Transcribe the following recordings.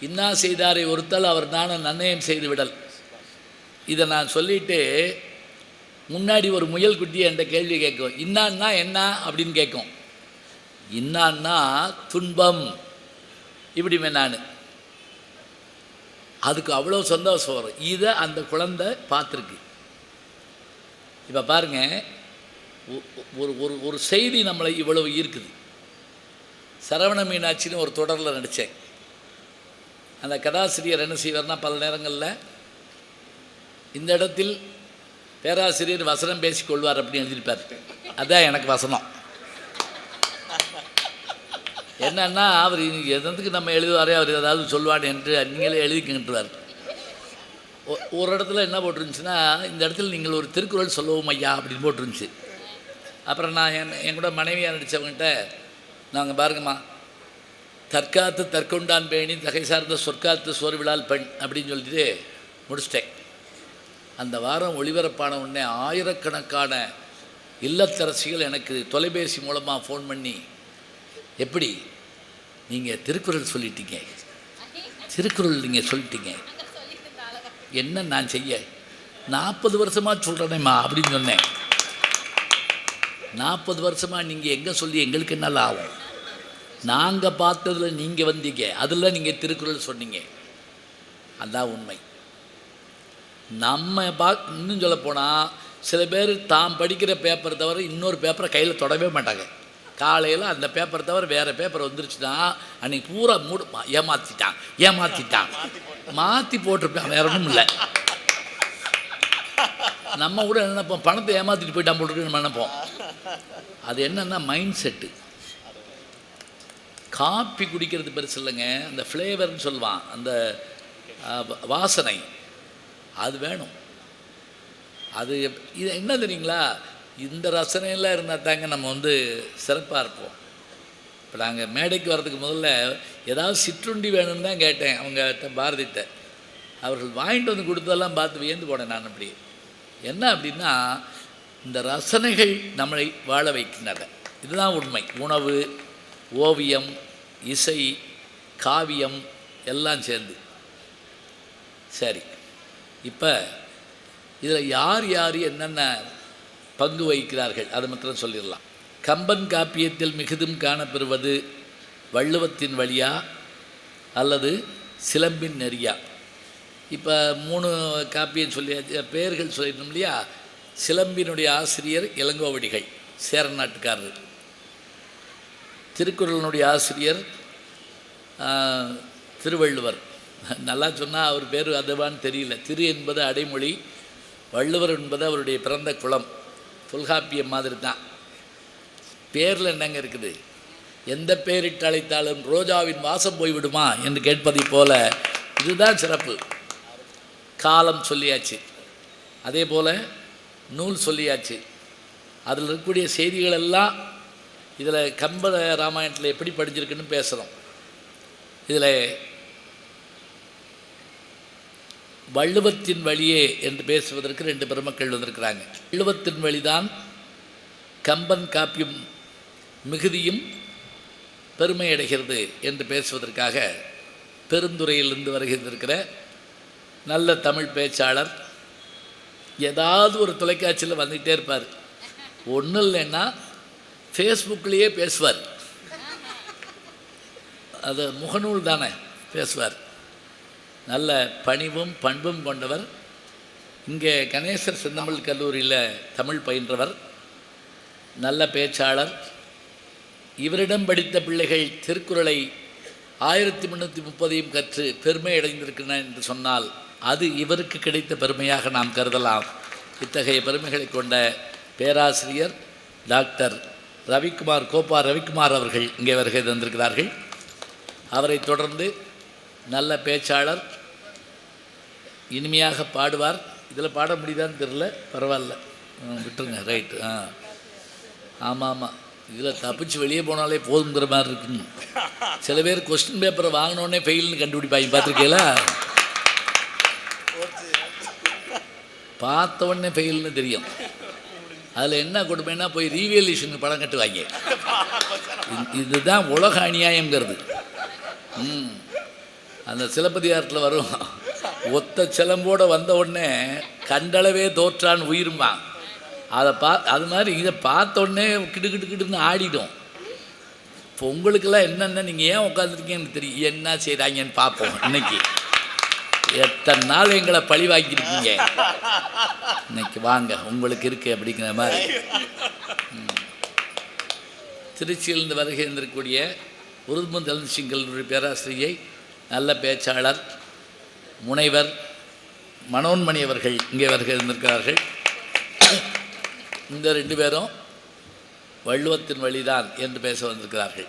இன்னா செய்தாரை ஒருத்தல் அவர் நானும் நன்னயம் செய்து விடல் இதை நான் சொல்லிட்டு முன்னாடி ஒரு முயல் குட்டி என்ற கேள்வி கேட்கும். இன்னான்னா என்ன அப்படின்னு கேட்கும். இன்னான்னா துன்பம். இப்படிமே நான். அதுக்கு அவ்வளோ சந்தோஷம் வரும். இதை அந்த குழந்தை பார்த்துருக்கு. இப்போ பாருங்க ஒ- ஒரு ஒரு ஒரு செய்தி நம்மளை இவ்வளவு ஈர்க்குது. சரவண மீனாட்சின்னு ஒரு தொடரில் நடித்தேன். அந்த கதாசிரியர் என்ன செய்வார்னா பல நேரங்களில் இந்த இடத்தில் பேராசிரியர் வசனம் பேசிக்கொள்வார் அப்படின்னு எழுதியிருப்பார். அதான் எனக்கு வசனம். என்னன்னா அவர் எதற்கு நம்ம எழுதுவாரே அவர் ஏதாவது சொல்வார் என்று நீங்களே எழுதிக்கின்றார் ஒரு இடத்துல என்ன போட்டிருந்துச்சுன்னா இந்த இடத்துல நீங்கள் ஒரு திருக்குறள் சொல்லவும் ஐயா அப்படின்னு போட்டிருந்துச்சு. அப்புறம் நான் என் என் கூட மனைவியாக நடித்தவங்ககிட்ட நாங்கள் பாருங்கம்மா தற்காத்து தற்கொண்டான் பேணி தகை சார்ந்த சொற்காத்து சோர்விழால் பெண் அப்படின்னு சொல்லிட்டு முடிச்சிட்டேன். அந்த வாரம் ஒளிபரப்பான உடனே ஆயிரக்கணக்கான இல்லத்தரசிகள் எனக்கு தொலைபேசி மூலமாக ஃபோன் பண்ணி எப்படி? நீங்கள் திருக்குறள் சொல்லிட்டீங்க. திருக்குறள் நீங்கள் சொல்லிட்டீங்க. என்ன நான் செய்ய? நாற்பது வருஷமாக சொல்கிறேனேம்மா அப்படின்னு சொன்னேன். நாற்பது வருஷமாக நீங்கள் எங்கே சொல்லி எங்களுக்கு என்ன லாபம் நாங்கள் பார்த்ததில் நீங்கள் வந்தீங்க. அதில் நீங்கள் திருக்குறள் சொன்னீங்க. அதுதான் உண்மை. நம்ம பா இன்னும் சொல்ல போனால் சில பேர் தாம் படிக்கிற பேப்பர் தவிர இன்னொரு பேப்பரை கையில் தொடவே மாட்டாங்க. காலையில் அந்த பேப்பர் தவிர வேறு பேப்பர் வந்துருச்சுன்னா அன்னைக்கு பூரா மூடு ஏமாற்றிட்டான் ஏமாற்றிட்டான் மாற்றி போட்டிருப்பேன் வேற ஒன்றும் இல்லை. நம்ம கூட என்ன நினைப்போம்? பணத்தை ஏமாற்றிட்டு போயிட்டான் போட்டுருக்குன்னு நினைப்போம். அது என்னன்னா மைண்ட் செட்டு காப்பி குடிக்கிறது பெருசு இல்லைங்க அந்த ஃப்ளேவர்னு சொல்லுவான் அந்த வாசனை. அது வேணும். அது எப்- இது என்ன தெரியுங்களா? இந்த ரசனையெல்லாம் இருந்தால் தாங்க நம்ம வந்து சிறப்பாக இருப்போம். இப்போ நாங்கள் மேடைக்கு வர்றதுக்கு முதல்ல ஏதாவது சிற்றுண்டி வேணும்னு தான் கேட்டேன் அவங்ககிட்ட பாரதிட்ட. அவர்கள் வாங்கிட்டு வந்து கொடுத்ததெல்லாம் பார்த்து வியந்து போனேன் நான் அப்படி என்ன அப்படின்னா இந்த ரசனைகள் நம்மளை வாழ வைக்கின்றன. இதுதான் உண்மை. உணவு ஓவியம் இசை காவியம் எல்லாம் சேர்ந்து. சரி. இப்போ இதில் யார் யார் என்னென்ன பங்கு வகிக்கிறார்கள்? அதை மாத்திரம் சொல்லிடலாம். கம்பன் காப்பியத்தில் மிகுதும் காணப்பெறுவது வள்ளுவத்தின் வழியா அல்லது சிலம்பின் நெறியா? இப்போ மூணு காப்பியம் சொல்லி பெயர்கள் சொல்லிடணும் இல்லையா? சிலம்பினுடைய ஆசிரியர் இளங்கோவடிகள் சேர நாட்டுக்காரர் திருக்குறளினுடைய ஆசிரியர் திருவள்ளுவர். நல்லா சொன்னால் அவர் பேர் அதுவான்னு தெரியல. திரு என்பது அடைமொழி வள்ளுவர் என்பது அவருடைய பிறந்த குளம். தொல்காப்பியம் மாதிரி தான் பேரில் என்னங்க இருக்குது? எந்த பேரிட்டு அழைத்தாலும் ரோஜாவின் வாசம் போய்விடுமா என்று கேட்பதைப் போல இதுதான் சிறப்பு. காலம் சொல்லியாச்சு. அதே போல் நூல் சொல்லியாச்சு. அதில் இருக்கக்கூடிய செய்திகளெல்லாம் இதில் கம்ப ராமாயணத்தில் எப்படி படிச்சிருக்குன்னு பேசுகிறோம் இதில் வள்ளுவத்தின் வழியே என்று பேசுவதற்கு ரெண்டு பெருமக்கள் வந்திருக்கிறாங்க. வள்ளுவத்தின் வழிதான் கம்பன் காப்பியும் மிகுதியும் பெருமையடைகிறது என்று பேசுவதற்காக பெருந்துறையிலிருந்து வருகின்றிருக்கிற நல்ல தமிழ் பேச்சாளர் ஏதாவது ஒரு தொலைக்காட்சியில் வந்துக்கிட்டே இருப்பார். ஒன்றும் இல்லைன்னா ஃபேஸ்புக்லேயே பேசுவார். அது முகநூல் தானே பேசுவார். நல்ல பணிவும் பண்பும் கொண்டவர். இங்கே கணேசர் செந்தமிழ் கல்லூரியில் தமிழ் பயின்றவர். நல்ல பேச்சாளர். இவரிடம் படித்த பிள்ளைகள் திருக்குறளை ஆயிரத்தி முந்நூற்றி முப்பதையும் கற்று பெருமை அடைந்திருக்கின்றன என்று சொன்னால் அது இவருக்கு கிடைத்த பெருமையாக நாம் கருதலாம். இத்தகைய பெருமைகளை கொண்ட பேராசிரியர் டாக்டர் ரவிக்குமார் கோப்பா ரவிக்குமார் அவர்கள் இங்கே வருகை தந்திருக்கிறார்கள். அவரை தொடர்ந்து நல்ல பேச்சாளர் இனிமையாக பாடுவார். இதில் பாட முடியுதான்னு தெரில பரவாயில்ல. விட்டுருங்க ரைட்டு ஆ. ஆமாம் ஆமாம் இதில் தப்பிச்சு வெளியே போனாலே போதுங்கிற மாதிரி இருக்குங்க சில பேர் கொஸ்டின் பேப்பரை வாங்கினோடனே ஃபெயில்னு கண்டுபிடிப்பாங்க பார்த்துருக்கீங்களா? பார்த்த உடனே ஃபெயில்னு தெரியும். அதில் என்ன கொடுமைன்னா போய் ரீவேல்யூஷனுக்கு படம் கட்டுவாங்க. இது- இதுதான் உலக அநியாயங்கிறது ம். அந்த சிலப்பதிகாரத்தில் வரும். ஒத்த சிலம்போட வந்த உடனே கண்டளவே தோற்றான் உயிரும்பான் அதை பா அது மாதிரி இதை பார்த்த உடனே கிடு கிடு கிடுன்னு ஆடிடும். இப்போ உங்களுக்கெல்லாம் என்னென்ன நீங்கள் ஏன் உட்காந்துருக்கீங்கன்னு தெரியும் என்ன செய்கிறாங்கன்னு பார்ப்போம் இன்னைக்கு. எத்தனை நாள் எங்களை பழி வாங்கியிருக்கீங்க இன்னைக்கு வாங்க உங்களுக்கு இருக்கு அப்படிங்கிற மாதிரி. திருச்சியிலிருந்து வருகை இருந்திருக்கக்கூடிய உருதுமுந்தல் சிங்கல் பேராசிரியை நல்ல பேச்சாளர் முனைவர் மனோன்மணி அவர்கள் இங்கே வருகை இருந்திருக்கிறார்கள் இந்த ரெண்டு பேரும் வள்ளுவத்தின் வழிதான் என்று பேச வந்திருக்கிறார்கள்.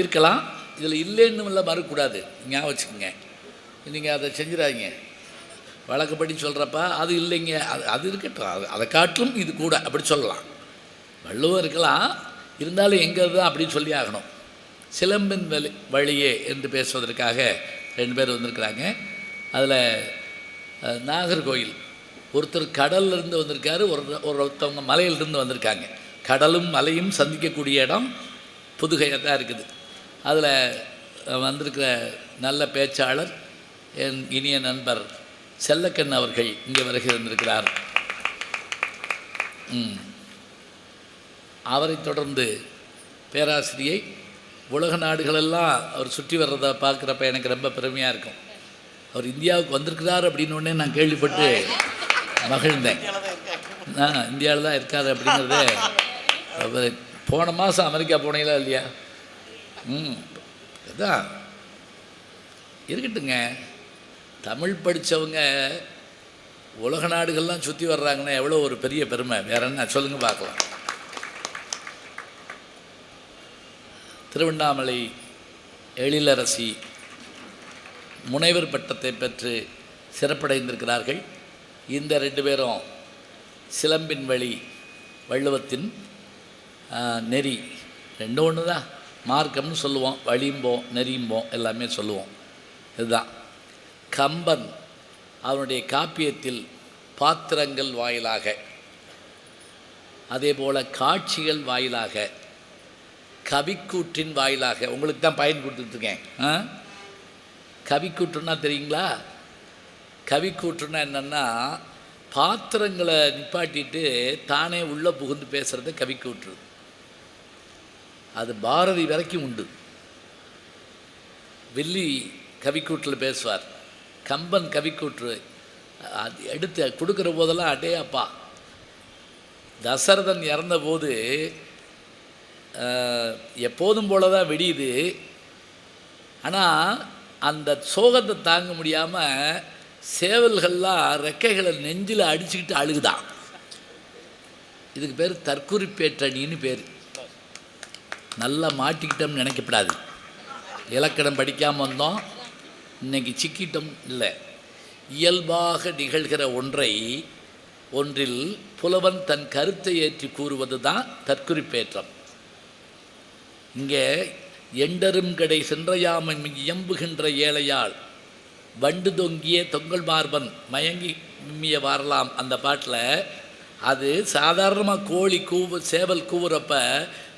இருக்கலாம். இதில் இல்லைன்னு இல்லை மறக்கக்கூடாது ஞாபகம் வச்சுக்கோங்க. நீங்கள் அதை செஞ்சிடாதீங்க. வழக்கப்படி சொல்கிறப்ப அது இல்லைங்க. அது அது இருக்கட்டும். அது அதை காட்டிலும் இது கூட அப்படி சொல்லலாம். வள்ளுவம் இருக்கலாம். இருந்தாலும் எங்கே தான் அப்படின்னு சொல்லி ஆகணும். சிலம்பின் வழி வழியே என்று பேசுவதற்காக ரெண்டு பேர் வந்திருக்கிறாங்க. அதில் நாகர்கோயில் ஒருத்தர் கடல்லிருந்து வந்திருக்காரு ஒரு ஒருத்தவங்க மலையிலிருந்து வந்திருக்காங்க. கடலும் மலையும் சந்திக்கக்கூடிய இடம் புதுகையாக தான் இருக்குது. அதில் வந்திருக்கிற நல்ல பேச்சாளர் என் இனிய நண்பர் செல்லக்கண் அவர்கள் இங்கே வருகை வந்திருக்கிறார் அவரை தொடர்ந்து பேராசிரியை உலக நாடுகளெல்லாம் அவர் சுற்றி வர்றதை பார்க்குறப்ப எனக்கு ரொம்ப பெருமையாக இருக்கும். அவர் இந்தியாவுக்கு வந்திருக்கிறார் அப்படின்னு உடனே நான் கேள்விப்பட்டு மகிழ்ந்தேன். ஆ இந்தியாவில் தான் இருக்கார் அப்படிங்கிறது அவர் போன மாதம் அமெரிக்கா போனீங்களா இல்லையா? ம். அதான். இருக்கட்டுங்க தமிழ் படித்தவங்க உலக நாடுகள்லாம் சுற்றி வர்றாங்கன்னா எவ்வளோ ஒரு பெரிய பெருமை. வேற என்ன? சொல்லுங்கள் பார்க்கலாம். திருவண்ணாமலை எழிலரசி முனைவர் பட்டத்தை பெற்று சிறப்படைந்திருக்கிறார்கள். இந்த ரெண்டு பேரும் சிலம்பின் வழி வள்ளுவத்தின் நெறி. ரெண்டு ஒன்று தான் மார்க்கம்னு சொல்லுவோம் வழியும்போம் நெறியும்போம் எல்லாமே சொல்லுவோம். இதுதான். கம்பன் அவனுடைய காப்பியத்தில் பாத்திரங்கள் வாயிலாக அதே போல் காட்சிகள் வாயிலாக கவிக்கூற்றின் வாயிலாக உங்களுக்கு தான் பயன் கொடுத்துட்ருக்கேன். ஆ? கவிக்கூற்றுன்னா தெரியுங்களா? கவிக்கூற்றுன்னா என்னென்னா பாத்திரங்களை நிப்பாட்டிட்டு தானே உள்ளே புகுந்து பேசுகிறது கவிக்கூற்று. அது பாரதி வரைக்கும் உண்டு. வில்லி கவிக்கூற்றில் பேசுவார். கம்பன் கவிக்கூற்று அது எடுத்து கொடுக்குற போதெல்லாம் அடே அப்பா. தசரதன் இறந்தபோது எப்போதும் போல தான் வெடியுது. ஆனால் அந்த சோகத்தை தாங்க முடியாமல் சேவல்கள்லாம் ரெக்கைகளை நெஞ்சில் அடிச்சுக்கிட்டு அழுகுதான். இதுக்கு பேர் தற்குறிப்பேற்றணின்னு பேர். நல்லா மாட்டிக்கிட்டோம்னு நினைக்கப்படாது. இலக்கணம் படிக்காமல் வந்தோம். இன்னைக்கு சிக்கிட்டம் இல்லை. இயல்பாக நிகழ்கிற ஒன்றை ஒன்றில் புலவன் தன் கருத்தை ஏற்றி கூறுவது தான் தற்குறிப்பேற்றம். இங்கே எண்டரும் கடை சென்றையாமன் இயம்புகின்ற ஏழையாள் வண்டு தொங்கிய தொங்கல் மார்பன் மயங்கி மிம்மிய வாரலாம் அந்த பாட்டில் அது சாதாரணமாக கோழி கூவு சேவல் கூவுறப்ப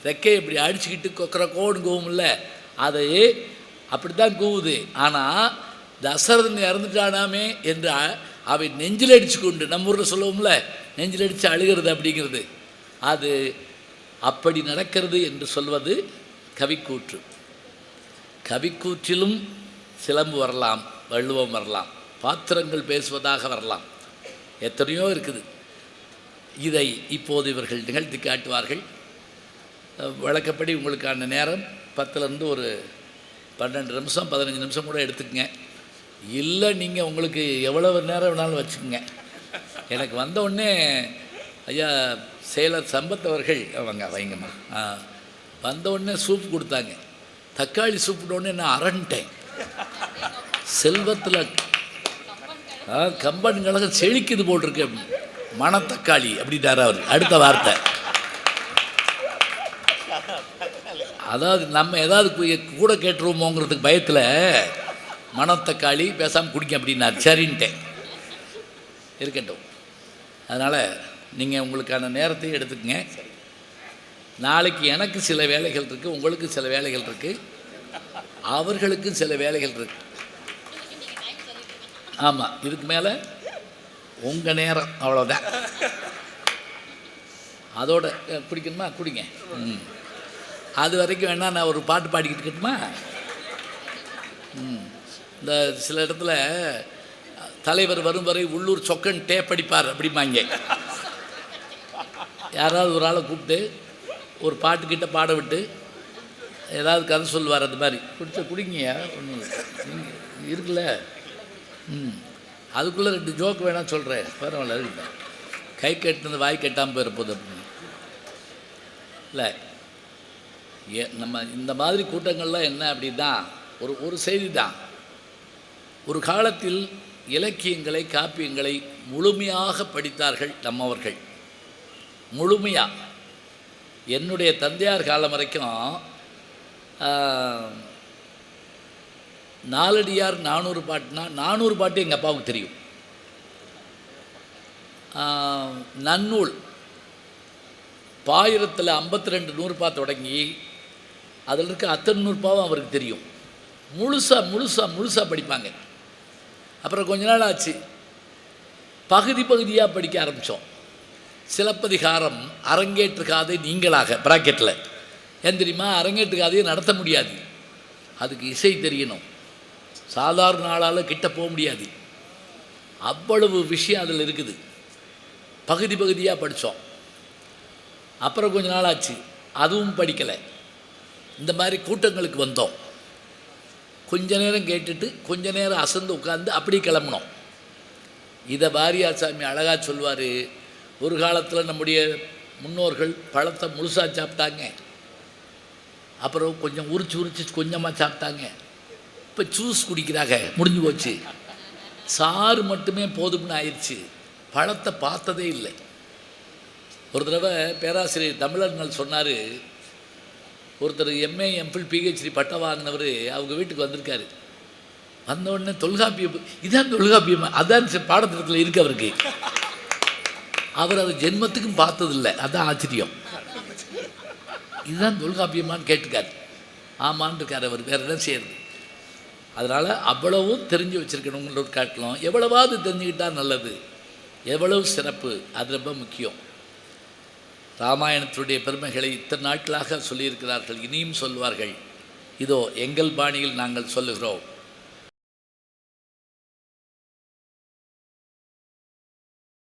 ரெக்கை இப்படி அடிச்சுக்கிட்டு கொக்கர கோடு கூவும்ல அது அப்படி தான் கூவுது. ஆனால் தசரதன் இறந்துட்டானாமே என்று அவை நெஞ்சில் அடிச்சு கொண்டு நம்ம ஊரில் சொல்லுவோம்ல நெஞ்சில் அடித்து அழுகிறது அப்படிங்கிறது. அது அப்படி நடக்கிறது என்று சொல்வது கவிக்கூற்று. கவிக்கூற்றிலும் சிலம்பு வரலாம் வள்ளுவம் வரலாம் பாத்திரங்கள் பேசுவதாக வரலாம். எத்தனையோ இருக்குது. இதை இப்போது இவர்கள் நிகழ்த்தி காட்டுவார்கள். வழக்கப்படி உங்களுக்கான நேரம் பத்துலேருந்து ஒரு பன்னெண்டு நிமிஷம் பதினஞ்சு நிமிஷம் கூட எடுத்துக்கங்க. இல்லை நீங்கள் உங்களுக்கு எவ்வளவு நேரம் வேணாலும் வச்சுக்கோங்க. எனக்கு வந்த உடனே ஐயா செயலர் சம்பத் அவர்கள் அவங்க வைங்கம்மா. ஆ வந்த உடனே சூப் கொடுத்தாங்க. தக்காளி சூப்பிட்டோடனே நான் அரண்டேன் செல்வத்தில் ஆ கம்பன் கழகம் செழிக்குது போட்டிருக்கு மணத்தக்காளி அப்படின்ட்டார் அவர். அடுத்த வார்த்தை. அதாவது நம்ம ஏதாவது கூட கேட்டுருவோமோங்கிறதுக்கு பயத்தில் மணத்தக்காளி பேசாமல் குடிக்க அப்படின்னா சரின்ட்டேன். இருக்கட்டும். அதனால் நீங்கள் உங்களுக்கான நேரத்தையும் எடுத்துக்கங்க. நாளைக்கு எனக்கு சில வேலைகள் இருக்குது உங்களுக்கு சில வேலைகள் இருக்குது அவர்களுக்கும் சில வேலைகள் இருக்கு. ஆமாம் இதுக்கு மேலே உங்கள் நேரம் அவ்வளோதான் அதோட பிடிக்கணுமா குடிக்கணுமா? குடிங்க. ம். அது வரைக்கும் வேணா நான் ஒரு பாட்டு பாடிக்கிட்டு இருக்கட்டுமா? ம். இந்த சில இடத்துல தலைவர் வரும் வரை உள்ளூர் சொக்கன் டேப் அடிப்பார் அப்படிம்பாங்க. யாராவது ஒரு ஆளை கூப்பிட்டு ஒரு பாட்டுக்கிட்ட பாட விட்டு ஏதாவது கதை சொல்லுவார் அந்த மாதிரி. குடிச்ச குடிங்க ஒன்றும் இருக்குல்ல? ம். அதுக்குள்ளே ரெண்டு ஜோக் வேணாம் சொல்கிறேன் பரவாயில்ல இருக்கட்டும் கை கட்டினது வாய் கட்டாமல் போயிட போகுது அப்படின்னு. இல்லை. ஏ நம்ம இந்த மாதிரி கூட்டங்கள்லாம் என்ன அப்படின்னா ஒரு ஒரு செய்தி தான் ஒரு காலத்தில் இலக்கியங்களை காப்பியங்களை முழுமையாக படித்தார்கள் நம்மவர்கள். முழுமையாக என்னுடைய தந்தையார் காலம் வரைக்கும் நாலடியார் நானூறு பாட்டுனா நானூறு பாட்டு எங்கள் அப்பாவுக்கு தெரியும். நன்னூல். பாயிரத்தில் ஐம்பத்தி ரெண்டு நூறுபா தொடங்கி அதில் இருக்க அத்தனை நூறுபாவும் அவருக்கு தெரியும். முழுசாக முழுசாக முழுசாக படிப்பாங்க. அப்புறம் கொஞ்ச நாள் ஆச்சு. பகுதி பகுதியாக படிக்க ஆரம்பித்தோம் சிலப்பதிகாரம் அரங்கேற்று காதை நீங்களாக ப்ராக்கெட்டில் ஏன் தெரியுமா? அரங்கேற்று காதையை நடத்த முடியாது. அதுக்கு இசை தெரியணும். சாதாரண ஆளால் கிட்ட போக முடியாது. அவ்வளவு விஷயம் அதில் இருக்குது. பகுதி பகுதியாக படித்தோம் அப்புறம் கொஞ்ச நாள் ஆச்சு. அதுவும் படிக்கலை. இந்த மாதிரி கூட்டங்களுக்கு வந்தோம். கொஞ்ச நேரம் கேட்டுட்டு கொஞ்ச நேரம் அசந்து உட்காந்து அப்படி கிளம்புனோம். இதை வாரியார் சாமி அழகாக சொல்வார் ஒரு காலத்தில் நம்முடைய முன்னோர்கள் பழத்தை முழுசாக சாப்பிட்டாங்க. அப்புறம் கொஞ்சம் உரிச்சு உரிச்சு கொஞ்சமாக சாப்பிட்டாங்க. இப்போ ஜூஸ் குடிக்கிறாங்க முடிஞ்சு போச்சு. சாறு மட்டுமே போதும்னு ஆயிடுச்சு பழத்தை பார்த்ததே இல்லை. ஒரு தடவை பேராசிரியர் தமிழர்கள் சொன்னார் ஒருத்தர் எம்ஏ எம்ஃபில் பிஹெச்டி பட்டம் வாங்கினவர் அவங்க வீட்டுக்கு வந்திருக்காரு. வந்தவுடனே தொல்காப்பியம் இதான் தொல்காப்பியம் அதான் பாடத்திட்டத்தில் இருக்கு அவருக்கு. அவர் அதை ஜென்மத்துக்கும் பார்த்ததில்லை. அதான் ஆச்சரியம். இதுதான் தொல்காப்பியமான்னு கேட்டுக்காரு ஆமான்னு இருக்கார் அவர் வேறு என்ன செய்யறது அதனால் அவ்வளவும் தெரிஞ்சு வச்சுருக்கணுங்கிற ஒரு காட்டலாம் எவ்வளவாவது தெரிஞ்சுக்கிட்டால் நல்லது. எவ்வளவு சிறப்பு அது ரொம்ப முக்கியம். ராமாயணத்துடைய பெருமைகளை இத்தனை நாட்களாக சொல்லியிருக்கிறார்கள் இனியும் சொல்வார்கள். இதோ எங்கள் பாணியில் நாங்கள் சொல்லுகிறோம்.